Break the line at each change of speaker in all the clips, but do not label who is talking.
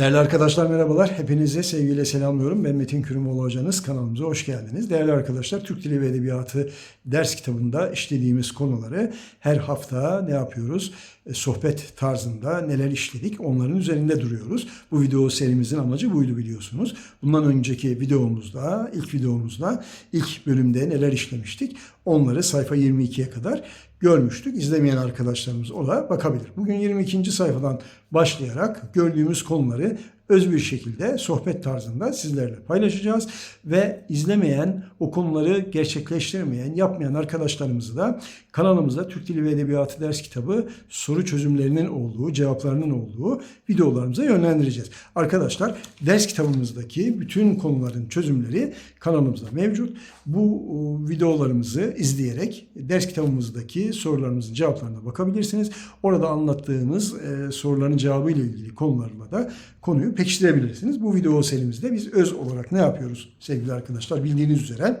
Değerli arkadaşlar merhabalar. Hepinize sevgiyle selamlıyorum. Ben Metin Kürümoğlu hocanız. Kanalımıza hoş geldiniz. Değerli arkadaşlar Türk Dili ve Edebiyatı ders kitabında işlediğimiz konuları her hafta ne yapıyoruz? E, sohbet tarzında neler işledik onların üzerinde duruyoruz. Bu video serimizin amacı buydu biliyorsunuz. Bundan önceki videomuzda, ilk videomuzda, ilk bölümde neler işlemiştik? Onları sayfa 22'ye kadar görmüştük. İzlemeyen arkadaşlarımız ona bakabilir. Bugün 22. sayfadan başlayarak gördüğümüz konuları öz bir şekilde sohbet tarzında sizlerle paylaşacağız ve izlemeyen, o konuları gerçekleştirmeyen, yapmayan arkadaşlarımızı da kanalımızda Türk Dili ve Edebiyatı ders kitabı soru çözümlerinin olduğu, cevaplarının olduğu videolarımıza yönlendireceğiz. Arkadaşlar ders kitabımızdaki bütün konuların çözümleri kanalımızda mevcut. Bu videolarımızı izleyerek ders kitabımızdaki sorularımızın cevaplarına bakabilirsiniz. Orada anlattığımız e, soruların cevabı ile ilgili konularla da konuyu pekiştirebilirsiniz. Bu video serimizde biz öz olarak ne yapıyoruz sevgili arkadaşlar bildiğiniz üzere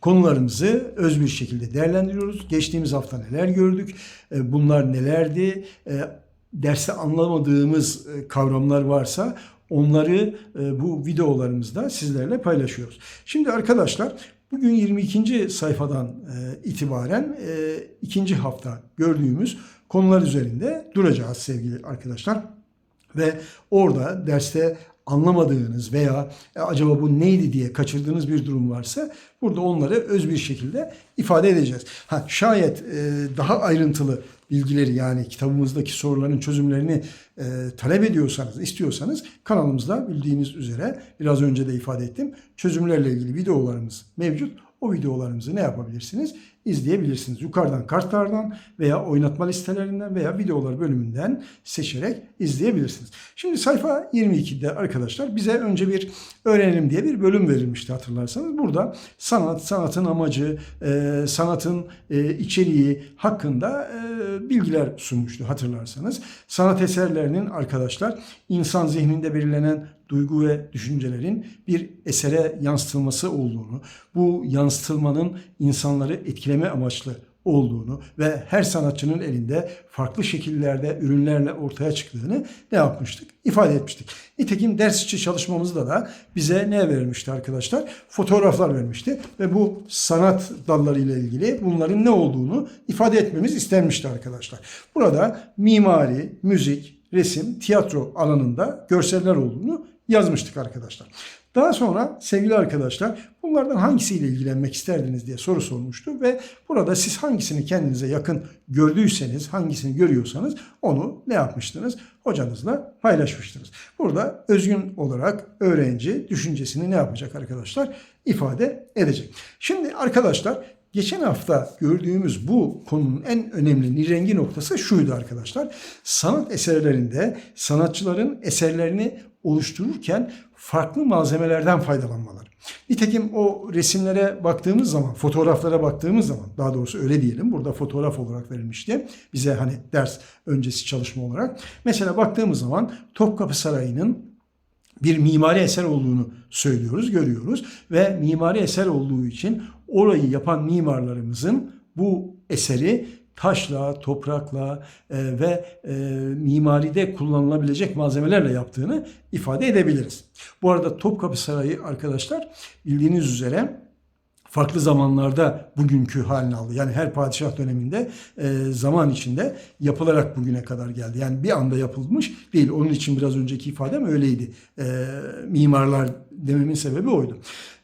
konularımızı öz bir şekilde değerlendiriyoruz. Geçtiğimiz hafta neler gördük? E, Bunlar nelerdi? E, Derste anlamadığımız e, kavramlar varsa onları bu videolarımızda sizlerle paylaşıyoruz. Şimdi arkadaşlar bugün 22. sayfadan itibaren ikinci hafta gördüğümüz konular üzerinde duracağız sevgili arkadaşlar. Ve orada derste anlamadığınız veya "E, acaba bu neydi diye kaçırdığınız bir durum varsa burada onları öz bir şekilde ifade edeceğiz. Ha, şayet e, daha ayrıntılı bilgileri yani kitabımızdaki soruların çözümlerini e, talep ediyorsanız, istiyorsanız kanalımızda bildiğiniz üzere biraz önce de ifade ettim. Çözümlerle ilgili videolarımız mevcut. O videolarımızı ne yapabilirsiniz? İzleyebilirsiniz. Yukarıdan kartlardan veya oynatma listelerinden veya videolar bölümünden seçerek izleyebilirsiniz. Şimdi sayfa 22'de arkadaşlar bize önce bir öğrenelim diye bir bölüm verilmişti hatırlarsanız. Burada sanat, sanatın amacı, e, sanatın e, içeriği hakkında e, bilgiler sunmuştu hatırlarsanız. Sanat eserlerinin arkadaşlar insan zihninde belirlenen duygu ve düşüncelerin bir esere yansıtılması olduğunu, bu yansıtılmanın insanları etkileme amaçlı olduğunu ve her sanatçının elinde farklı şekillerde ürünlerle ortaya çıktığını ne yapmıştık? İfade etmiştik. Nitekim ders içi çalışmamızda da bize ne vermişti arkadaşlar? Fotoğraflar vermişti ve bu sanat dalları ile ilgili bunların ne olduğunu ifade etmemiz istenmişti arkadaşlar. Burada mimari, müzik, resim, tiyatro alanında görseller olduğunu yazmıştık arkadaşlar. Daha sonra sevgili arkadaşlar bunlardan hangisiyle ilgilenmek isterdiniz diye soru sormuştu ve burada siz hangisini kendinize yakın gördüyseniz, hangisini görüyorsanız onu ne yapmıştınız? Hocanızla paylaşmıştınız. Burada özgün olarak öğrenci düşüncesini ne yapacak arkadaşlar? ifade edecek. Şimdi arkadaşlar Geçen hafta gördüğümüz bu konunun en önemli nirengi noktası şuydu arkadaşlar. Sanat eserlerinde sanatçıların eserlerini oluştururken farklı malzemelerden faydalanmaları. Nitekim o resimlere baktığımız zaman, fotoğraflara baktığımız zaman, daha doğrusu öyle diyelim, burada fotoğraf olarak verilmişti. Bize hani ders öncesi çalışma olarak. Mesela baktığımız zaman Topkapı Sarayı'nın bir mimari eser olduğunu söylüyoruz, görüyoruz ve mimari eser olduğu için orayı yapan mimarlarımızın bu eseri taşla, toprakla e, ve e, mimaride kullanılabilecek malzemelerle yaptığını ifade edebiliriz. Bu arada Topkapı Sarayı arkadaşlar bildiğiniz üzere farklı zamanlarda bugünkü halini aldı. Yani her padişah döneminde e, zaman içinde yapılarak bugüne kadar geldi. Yani bir anda yapılmış değil. Onun için biraz önceki ifadem öyleydi. E, mimarlar dememin sebebi oydu.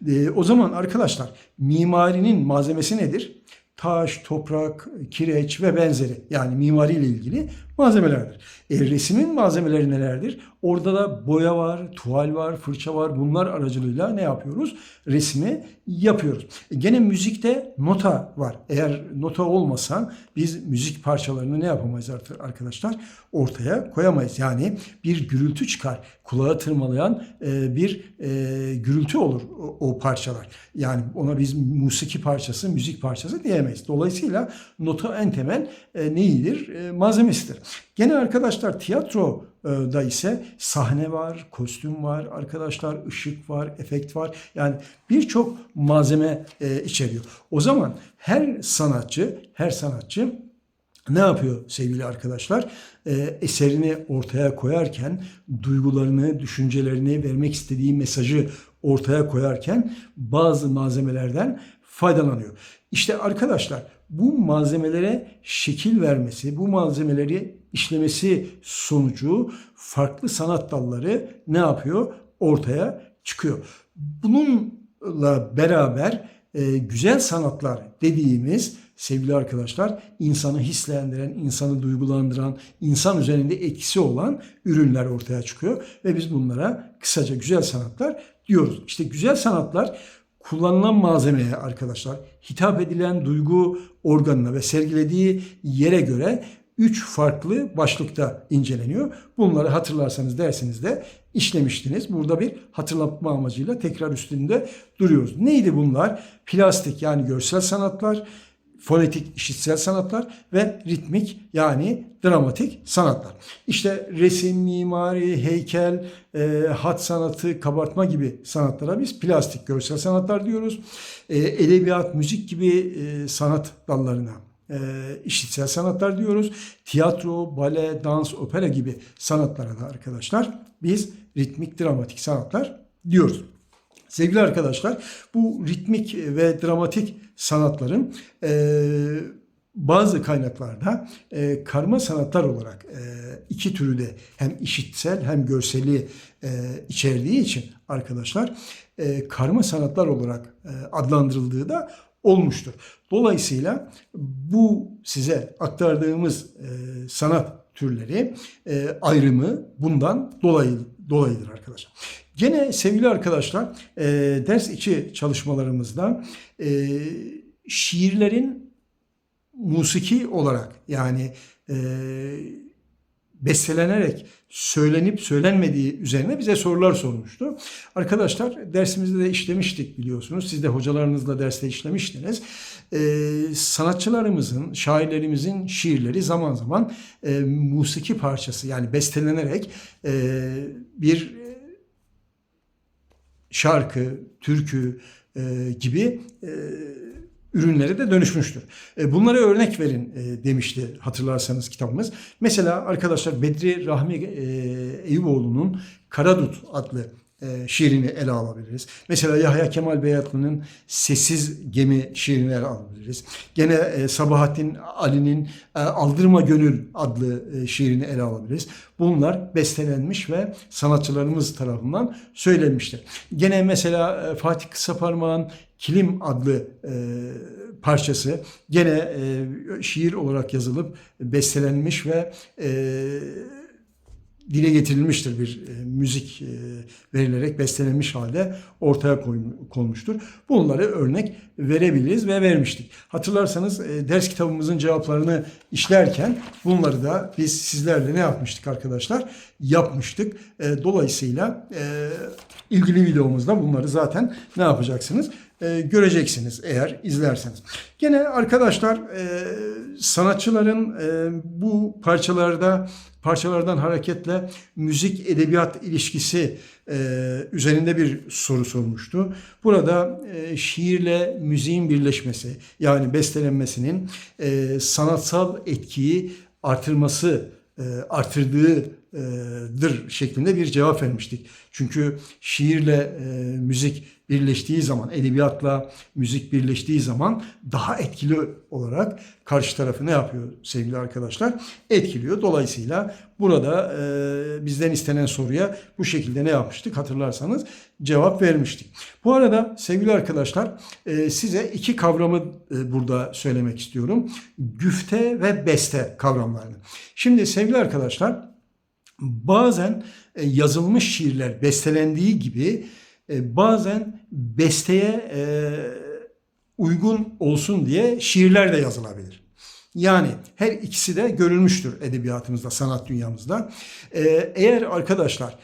E, o zaman arkadaşlar mimarinin malzemesi nedir? taş, toprak, kireç ve benzeri yani mimari ile ilgili malzemelerdir. E, resmin malzemeleri nelerdir? Orada da boya var, tuval var, fırça var. Bunlar aracılığıyla ne yapıyoruz? Resmi yapıyoruz. E, gene müzikte nota var. Eğer nota olmasa biz müzik parçalarını ne yapamayız artık arkadaşlar? Ortaya koyamayız. Yani bir gürültü çıkar. Kulağı tırmalayan e, bir e, gürültü olur o, o parçalar. Yani ona biz musiki parçası, müzik parçası diyemeyiz. Dolayısıyla nota en temel e, neyidir? E, malzemesidir. Gene arkadaşlar tiyatroda ise sahne var, kostüm var, arkadaşlar ışık var, efekt var. Yani birçok malzeme e, içeriyor. O zaman her sanatçı, her sanatçı ne yapıyor sevgili arkadaşlar? Ee, eserini ortaya koyarken, duygularını, düşüncelerini, vermek istediği mesajı ortaya koyarken bazı malzemelerden faydalanıyor. İşte arkadaşlar bu malzemelere şekil vermesi, bu malzemeleri işlemesi sonucu farklı sanat dalları ne yapıyor? Ortaya çıkıyor. Bununla beraber e, güzel sanatlar dediğimiz sevgili arkadaşlar insanı hislendiren, insanı duygulandıran, insan üzerinde etkisi olan ürünler ortaya çıkıyor ve biz bunlara kısaca güzel sanatlar diyoruz. İşte güzel sanatlar kullanılan malzemeye arkadaşlar hitap edilen duygu organına ve sergilediği yere göre üç farklı başlıkta inceleniyor. Bunları hatırlarsanız dersinizde işlemiştiniz. Burada bir hatırlatma amacıyla tekrar üstünde duruyoruz. Neydi bunlar? Plastik yani görsel sanatlar, fonetik işitsel sanatlar ve ritmik yani dramatik sanatlar. İşte resim, mimari, heykel, e, hat sanatı, kabartma gibi sanatlara biz plastik görsel sanatlar diyoruz. E, edebiyat, müzik gibi e, sanat dallarına e, işitsel sanatlar diyoruz. Tiyatro, bale, dans, opera gibi sanatlara da arkadaşlar biz ritmik dramatik sanatlar diyoruz. Sevgili arkadaşlar bu ritmik ve dramatik sanatların e, bazı kaynaklarda e, karma sanatlar olarak e, iki türü de hem işitsel hem görseli e, içerdiği için arkadaşlar e, karma sanatlar olarak e, adlandırıldığı da olmuştur. Dolayısıyla bu size aktardığımız e, sanat türleri e, ayrımı bundan dolayı dolayıdır arkadaşlar. Gene sevgili arkadaşlar e, ders içi çalışmalarımızda e, şiirlerin musiki olarak yani e, bestelenerek söylenip söylenmediği üzerine bize sorular sormuştu. Arkadaşlar dersimizde de işlemiştik biliyorsunuz. Siz de hocalarınızla derste işlemiştiniz. Ee, sanatçılarımızın, şairlerimizin şiirleri zaman zaman e, musiki parçası yani bestelenerek e, bir şarkı, türkü e, gibi e, ürünlere de dönüşmüştür. E, bunlara örnek verin e, demişti hatırlarsanız kitabımız. Mesela arkadaşlar Bedri Rahmi e, Eyüboğlu'nun Karadut adlı e, şiirini ele alabiliriz. Mesela Yahya Kemal Beyatlı'nın Sessiz Gemi şiirini ele alabiliriz. Gene e, Sabahattin Ali'nin e, Aldırma Gönül adlı şiirini ele alabiliriz. Bunlar bestelenmiş ve sanatçılarımız tarafından söylenmiştir. Gene mesela Fatih Kısaparmak'ın Kilim adlı parçası gene şiir olarak yazılıp bestelenmiş ve e, dile getirilmiştir bir e, müzik e, verilerek bestelenmiş halde ortaya konmuştur. Bunları örnek verebiliriz ve vermiştik. Hatırlarsanız e, ders kitabımızın cevaplarını işlerken bunları da biz sizlerle ne yapmıştık arkadaşlar? Yapmıştık. E, dolayısıyla e, ilgili videomuzda bunları zaten ne yapacaksınız? E, göreceksiniz eğer izlerseniz. Gene arkadaşlar e, sanatçıların e, bu parçalarda parçalardan hareketle müzik edebiyat ilişkisi e, üzerinde bir soru sormuştu. Burada e, şiirle müziğin birleşmesi yani bestelenmesinin e, sanatsal etkiyi artırması e, artırdığıdır şeklinde bir cevap vermiştik. Çünkü şiirle e, müzik birleştiği zaman, edebiyatla müzik birleştiği zaman daha etkili olarak karşı tarafı ne yapıyor sevgili arkadaşlar? Etkiliyor. Dolayısıyla burada e, bizden istenen soruya bu şekilde ne yapmıştık hatırlarsanız cevap vermiştik. Bu arada sevgili arkadaşlar e, size iki kavramı e, burada söylemek istiyorum. Güfte ve beste kavramlarını. Şimdi sevgili arkadaşlar bazen e, yazılmış şiirler bestelendiği gibi e, bazen besteye e, uygun olsun diye şiirler de yazılabilir. Yani her ikisi de görülmüştür edebiyatımızda, sanat dünyamızda. Eğer arkadaşlar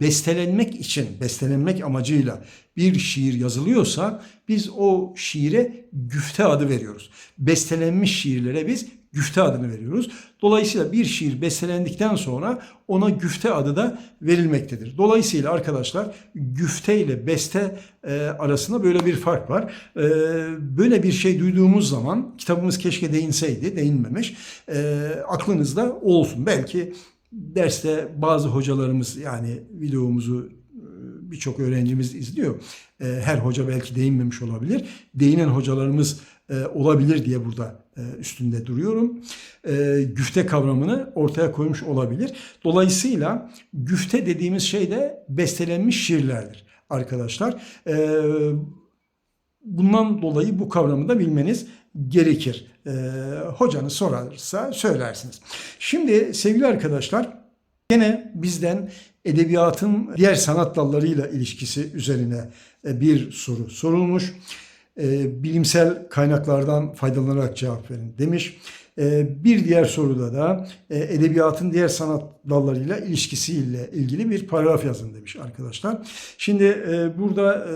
bestelenmek için, bestelenmek amacıyla bir şiir yazılıyorsa biz o şiire güfte adı veriyoruz. Bestelenmiş şiirlere biz güfte adını veriyoruz. Dolayısıyla bir şiir bestelendikten sonra ona güfte adı da verilmektedir. Dolayısıyla arkadaşlar güfte ile beste e, arasında böyle bir fark var. E, böyle bir şey duyduğumuz zaman kitabımız keşke değinseydi, değinmemiş. E, aklınızda olsun. Belki derste bazı hocalarımız yani videomuzu e, birçok öğrencimiz izliyor. E, Her hoca belki değinmemiş olabilir. Değinen hocalarımız e, olabilir diye burada e, üstünde duruyorum. E, Güfte kavramını ortaya koymuş olabilir. Dolayısıyla güfte dediğimiz şey de bestelenmiş şiirlerdir arkadaşlar. E, Bundan dolayı bu kavramı da bilmeniz gerekir. E, hocanız sorarsa söylersiniz. Şimdi sevgili arkadaşlar Yine bizden edebiyatın diğer sanat dallarıyla ilişkisi üzerine e, bir soru sorulmuş. E, Bilimsel kaynaklardan faydalanarak cevap verin demiş. E, Bir diğer soruda da e, edebiyatın diğer sanat dallarıyla ilişkisiyle ilgili bir paragraf yazın demiş arkadaşlar. Şimdi e, burada e,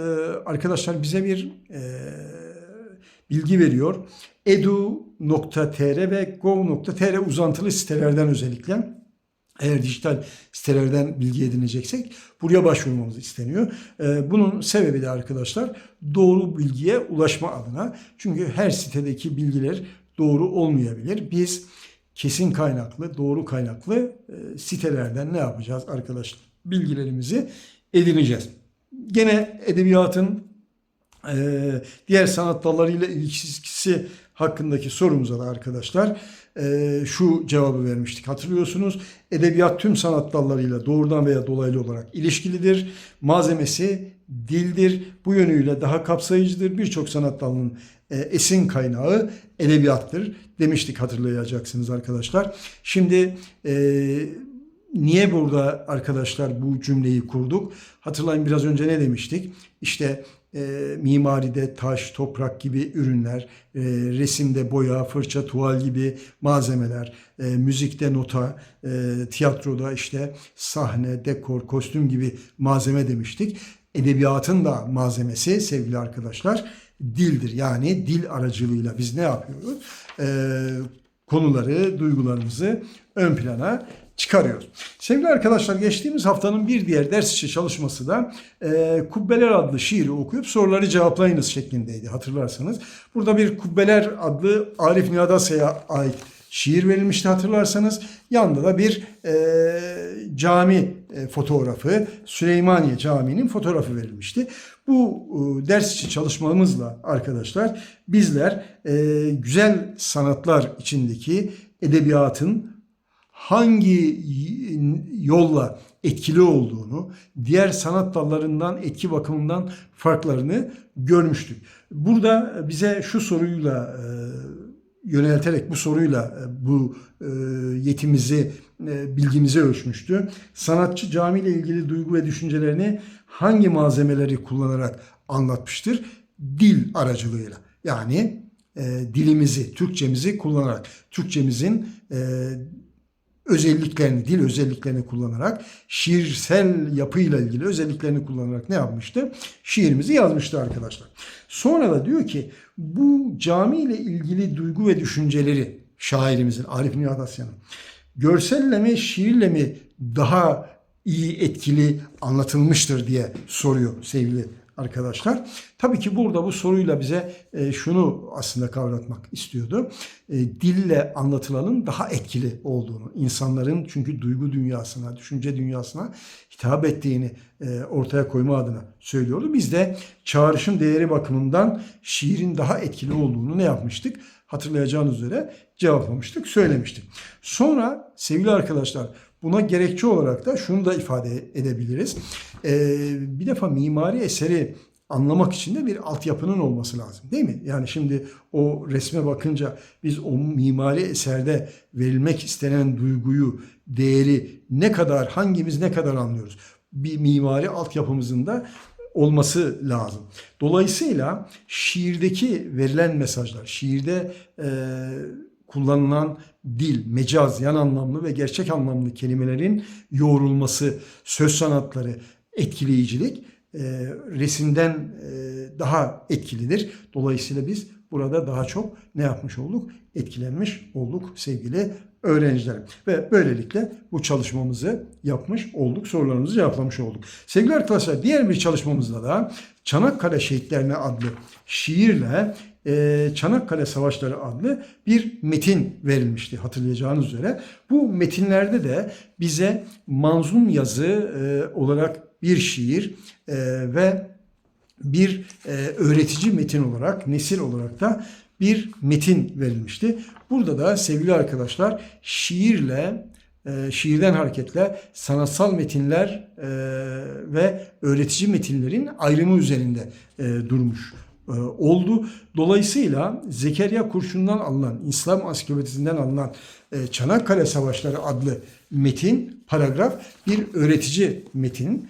arkadaşlar bize bir e, bilgi veriyor. edu.tr ve gov.tr uzantılı sitelerden özellikle eğer dijital sitelerden bilgi edineceksek buraya başvurmamız isteniyor. Ee, Bunun sebebi de arkadaşlar doğru bilgiye ulaşma adına. Çünkü her sitedeki bilgiler doğru olmayabilir. Biz kesin kaynaklı, doğru kaynaklı e, sitelerden ne yapacağız arkadaşlar? Bilgilerimizi edineceğiz. Gene edebiyatın e, diğer sanat dallarıyla ilişkisi hakkındaki sorumuza da arkadaşlar e, şu cevabı vermiştik. Hatırlıyorsunuz edebiyat tüm sanat dallarıyla doğrudan veya dolaylı olarak ilişkilidir. Malzemesi dildir. Bu yönüyle daha kapsayıcıdır. Birçok sanat dalının e, esin kaynağı edebiyattır demiştik hatırlayacaksınız arkadaşlar. Şimdi e, Niye burada arkadaşlar bu cümleyi kurduk? Hatırlayın biraz önce ne demiştik? İşte e, mimaride taş, toprak gibi ürünler, e, resimde boya, fırça, tuval gibi malzemeler, e, müzikte nota, e, tiyatroda işte sahne, dekor, kostüm gibi malzeme demiştik. Edebiyatın da malzemesi sevgili arkadaşlar dildir. Yani dil aracılığıyla biz ne yapıyoruz? E, konuları, duygularımızı ön plana çıkarıyoruz. Sevgili arkadaşlar geçtiğimiz haftanın bir diğer ders içi çalışması da e, Kubbeler adlı şiiri okuyup soruları cevaplayınız şeklindeydi hatırlarsanız. Burada bir Kubbeler adlı Arif Nihat Asya'ya ait şiir verilmişti hatırlarsanız. Yanında da bir e, cami e, fotoğrafı, Süleymaniye Camii'nin fotoğrafı verilmişti. Bu e, ders içi çalışmamızla arkadaşlar bizler e, güzel sanatlar içindeki edebiyatın hangi yolla etkili olduğunu, diğer sanat dallarından etki bakımından farklarını görmüştük. Burada bize şu soruyla e, yönelterek bu soruyla e, bu e, yetimizi, bilgimizi ölçmüştü. Sanatçı cami ile ilgili duygu ve düşüncelerini hangi malzemeleri kullanarak anlatmıştır? Dil aracılığıyla. Yani dilimizi, Türkçemizi kullanarak, Türkçemizin özelliklerini, dil özelliklerini kullanarak, şiirsel yapıyla ilgili özelliklerini kullanarak ne yapmıştı? Şiirimizi yazmıştı arkadaşlar. Sonra da diyor ki bu cami ile ilgili duygu ve düşünceleri şairimizin Arif Nihat Asya'nın görselle mi şiirle mi daha iyi etkili anlatılmıştır diye soruyor sevgili arkadaşlar. Tabii ki burada bu soruyla bize e, şunu aslında kavratmak istiyordu. E, dille anlatılanın daha etkili olduğunu, insanların çünkü duygu dünyasına, düşünce dünyasına hitap ettiğini e, ortaya koyma adına söylüyordu. Biz de çağrışım değeri bakımından şiirin daha etkili olduğunu ne yapmıştık? Hatırlayacağınız üzere cevaplamıştık, söylemiştik. Sonra sevgili arkadaşlar Buna gerekçe olarak da şunu da ifade edebiliriz. Ee, bir defa mimari eseri anlamak için de bir altyapının olması lazım değil mi? Yani şimdi o resme bakınca biz o mimari eserde verilmek istenen duyguyu, değeri ne kadar, hangimiz ne kadar anlıyoruz? Bir mimari altyapımızın da olması lazım. Dolayısıyla şiirdeki verilen mesajlar, şiirde e, kullanılan dil, mecaz, yan anlamlı ve gerçek anlamlı kelimelerin yoğrulması, söz sanatları, etkileyicilik e, resimden e, daha etkilidir. Dolayısıyla biz burada daha çok ne yapmış olduk? Etkilenmiş olduk sevgili öğrencilerim. Ve böylelikle bu çalışmamızı yapmış olduk. Sorularımızı cevaplamış olduk. Sevgili arkadaşlar diğer bir çalışmamızda da Çanakkale Şehitlerine adlı şiirle e, Çanakkale Savaşları adlı bir metin verilmişti hatırlayacağınız üzere. Bu metinlerde de bize manzum yazı e, olarak bir şiir e, ve bir e, öğretici metin olarak, nesil olarak da bir metin verilmişti. Burada da sevgili arkadaşlar şiirle, e, şiirden hareketle sanatsal metinler e, ve öğretici metinlerin ayrımı üzerinde e, durmuş oldu. Dolayısıyla Zekeriya Kurşun'dan alınan, İslam Ansiklopedisinden alınan e, Çanakkale Savaşları adlı metin, paragraf bir öğretici metin.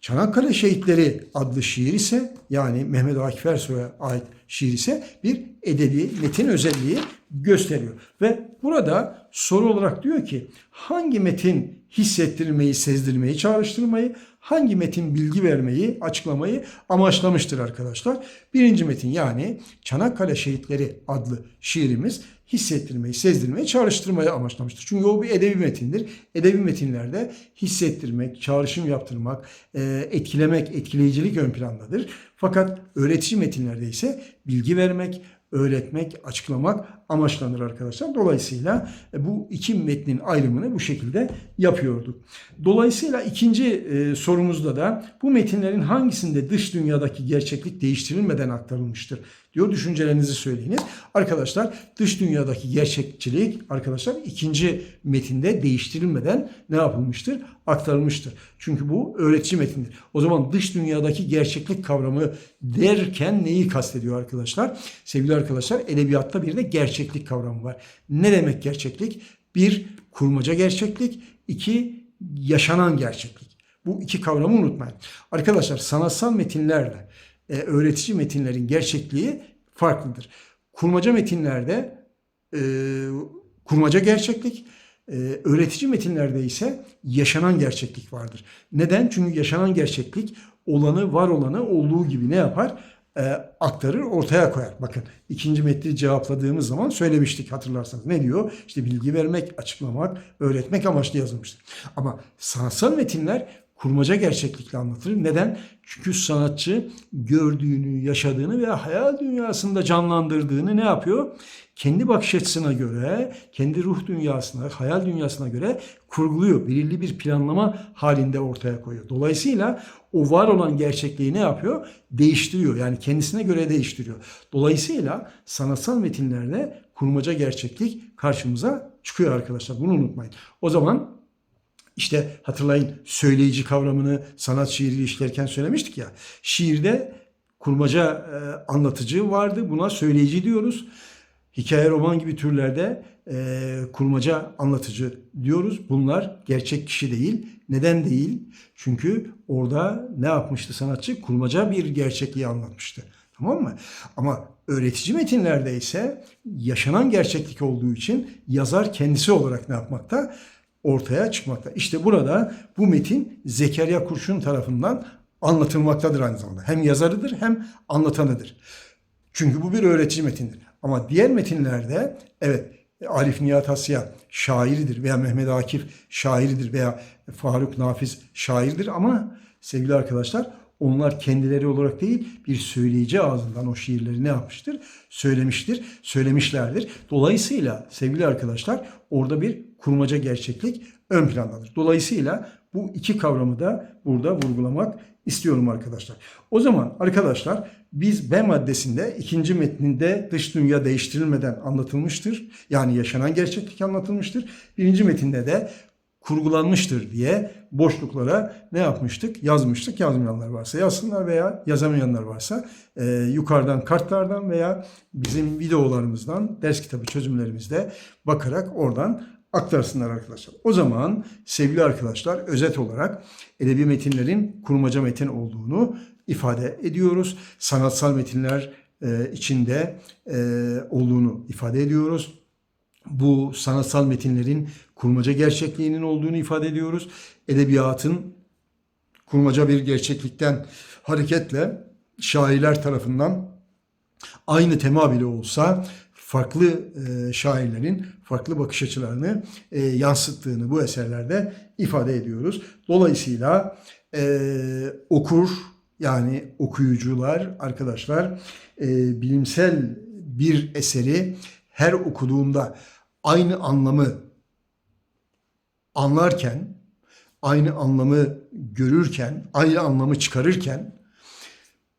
Çanakkale Şehitleri adlı şiir ise yani Mehmet Akif Ersoy'a ait şiir ise bir edebi metin özelliği gösteriyor. Ve burada soru olarak diyor ki hangi metin hissettirmeyi, sezdirmeyi, çağrıştırmayı, hangi metin bilgi vermeyi, açıklamayı amaçlamıştır arkadaşlar. Birinci metin yani Çanakkale Şehitleri adlı şiirimiz hissettirmeyi, sezdirmeyi, çağrıştırmayı amaçlamıştır. Çünkü o bir edebi metindir. Edebi metinlerde hissettirmek, çağrışım yaptırmak, e, etkilemek, etkileyicilik ön plandadır. Fakat öğretici metinlerde ise bilgi vermek, öğretmek, açıklamak amaçlanır arkadaşlar. Dolayısıyla e, bu iki metnin ayrımını bu şekilde yapıyorduk. Dolayısıyla ikinci e, sorumuzda da bu metinlerin hangisinde dış dünyadaki gerçeklik değiştirilmeden aktarılmıştır diyor. Düşüncelerinizi söyleyiniz. Arkadaşlar dış dünyadaki gerçekçilik arkadaşlar ikinci metinde değiştirilmeden ne yapılmıştır? Aktarılmıştır. Çünkü bu öğretici metindir. O zaman dış dünyadaki gerçeklik kavramı derken neyi kastediyor arkadaşlar? Sevgili arkadaşlar edebiyatta bir de gerçeklik kavramı var. Ne demek gerçeklik? Bir, kurmaca gerçeklik. iki yaşanan gerçeklik. Bu iki kavramı unutmayın. Arkadaşlar sanatsal metinlerle e, öğretici metinlerin gerçekliği farklıdır. Kurmaca metinlerde e, kurmaca gerçeklik, e, öğretici metinlerde ise yaşanan gerçeklik vardır. Neden? Çünkü yaşanan gerçeklik olanı, var olanı olduğu gibi ne yapar? E, aktarır, ortaya koyar. Bakın ikinci metni cevapladığımız zaman söylemiştik hatırlarsanız. Ne diyor? İşte bilgi vermek, açıklamak, öğretmek amaçlı yazılmıştır. Ama sanatsal metinler kurmaca gerçeklikle anlatılır. Neden? Çünkü sanatçı gördüğünü, yaşadığını veya hayal dünyasında canlandırdığını ne yapıyor? Kendi bakış açısına göre, kendi ruh dünyasına, hayal dünyasına göre kurguluyor. Belirli bir planlama halinde ortaya koyuyor. Dolayısıyla o var olan gerçekliği ne yapıyor? Değiştiriyor. Yani kendisine göre değiştiriyor. Dolayısıyla sanatsal metinlerde kurmaca gerçeklik karşımıza çıkıyor arkadaşlar. Bunu unutmayın. O zaman işte hatırlayın söyleyici kavramını sanat şiiri işlerken söylemiştik ya. Şiirde kurmaca e, anlatıcı vardı. Buna söyleyici diyoruz. Hikaye roman gibi türlerde e, kurmaca anlatıcı diyoruz. Bunlar gerçek kişi değil. Neden değil? Çünkü orada ne yapmıştı sanatçı? Kurmaca bir gerçekliği anlatmıştı. Tamam mı? Ama öğretici metinlerde ise yaşanan gerçeklik olduğu için yazar kendisi olarak ne yapmakta? Ortaya çıkmakta. İşte burada bu metin Zekeriya Kurşun tarafından anlatılmaktadır aynı zamanda. Hem yazarıdır hem anlatanıdır. Çünkü bu bir öğretici metindir. Ama diğer metinlerde evet Arif Nihat Asya şairidir veya Mehmet Akif şairidir veya Faruk Nafiz şairdir ama sevgili arkadaşlar onlar kendileri olarak değil bir söyleyici ağzından o şiirleri ne yapmıştır? Söylemiştir, söylemişlerdir. Dolayısıyla sevgili arkadaşlar orada bir kurmaca gerçeklik ön plandadır. Dolayısıyla bu iki kavramı da burada vurgulamak istiyorum arkadaşlar. O zaman arkadaşlar biz B maddesinde ikinci metninde dış dünya değiştirilmeden anlatılmıştır. Yani yaşanan gerçeklik anlatılmıştır. Birinci metinde de kurgulanmıştır diye boşluklara ne yapmıştık? Yazmıştık. Yazmayanlar varsa yazsınlar veya yazamayanlar varsa e, yukarıdan kartlardan veya bizim videolarımızdan ders kitabı çözümlerimizde bakarak oradan aktarsınlar arkadaşlar. O zaman sevgili arkadaşlar özet olarak edebi metinlerin kurmaca metin olduğunu ifade ediyoruz. Sanatsal metinler e, içinde e, olduğunu ifade ediyoruz bu sanatsal metinlerin kurmaca gerçekliğinin olduğunu ifade ediyoruz. Edebiyatın kurmaca bir gerçeklikten hareketle şairler tarafından aynı tema bile olsa farklı şairlerin farklı bakış açılarını yansıttığını bu eserlerde ifade ediyoruz. Dolayısıyla okur yani okuyucular arkadaşlar bilimsel bir eseri her okuduğunda aynı anlamı anlarken, aynı anlamı görürken, aynı anlamı çıkarırken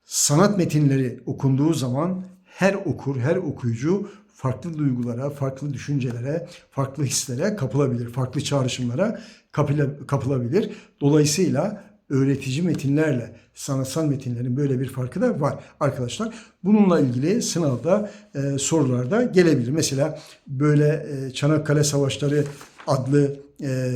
sanat metinleri okunduğu zaman her okur, her okuyucu farklı duygulara, farklı düşüncelere, farklı hislere kapılabilir, farklı çağrışımlara kapıla- kapılabilir. Dolayısıyla öğretici metinlerle sanatsal metinlerin böyle bir farkı da var arkadaşlar. Bununla ilgili sınavda e, sorularda gelebilir. Mesela böyle e, Çanakkale Savaşları adlı e,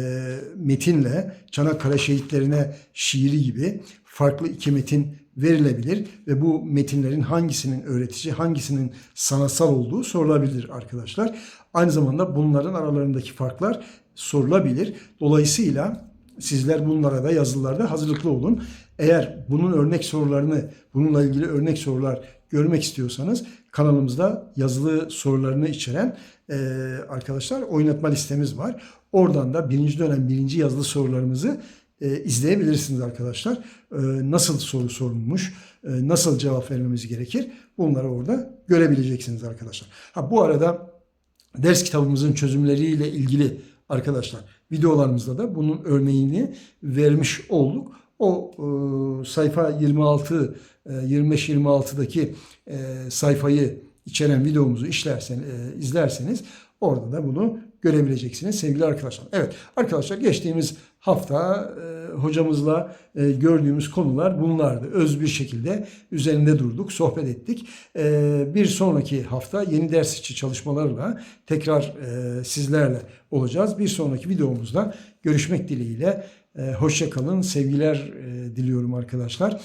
metinle Çanakkale şehitlerine şiiri gibi farklı iki metin verilebilir ve bu metinlerin hangisinin öğretici, hangisinin sanatsal olduğu sorulabilir arkadaşlar. Aynı zamanda bunların aralarındaki farklar sorulabilir. Dolayısıyla sizler bunlara da yazılarda hazırlıklı olun. Eğer bunun örnek sorularını, bununla ilgili örnek sorular görmek istiyorsanız kanalımızda yazılı sorularını içeren e, arkadaşlar oynatma listemiz var. Oradan da birinci dönem birinci yazılı sorularımızı e, izleyebilirsiniz arkadaşlar. E, nasıl soru sorulmuş, e, nasıl cevap vermemiz gerekir bunları orada görebileceksiniz arkadaşlar. Ha bu arada ders kitabımızın çözümleriyle ilgili arkadaşlar videolarımızda da bunun örneğini vermiş olduk. O e, sayfa 26 e, 25-26'daki e, sayfayı içeren videomuzu işlersen, e, izlerseniz orada da bunu görebileceksiniz sevgili arkadaşlar. Evet arkadaşlar geçtiğimiz hafta e, hocamızla e, gördüğümüz konular bunlardı. Öz bir şekilde üzerinde durduk, sohbet ettik. E, bir sonraki hafta yeni ders içi çalışmalarla tekrar sizlerle olacağız. Bir sonraki videomuzda görüşmek dileğiyle. E, hoşça kalın, sevgiler diliyorum arkadaşlar.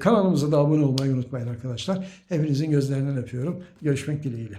Kanalımıza da abone olmayı unutmayın arkadaşlar. Hepinizin gözlerinden öpüyorum. Görüşmek dileğiyle.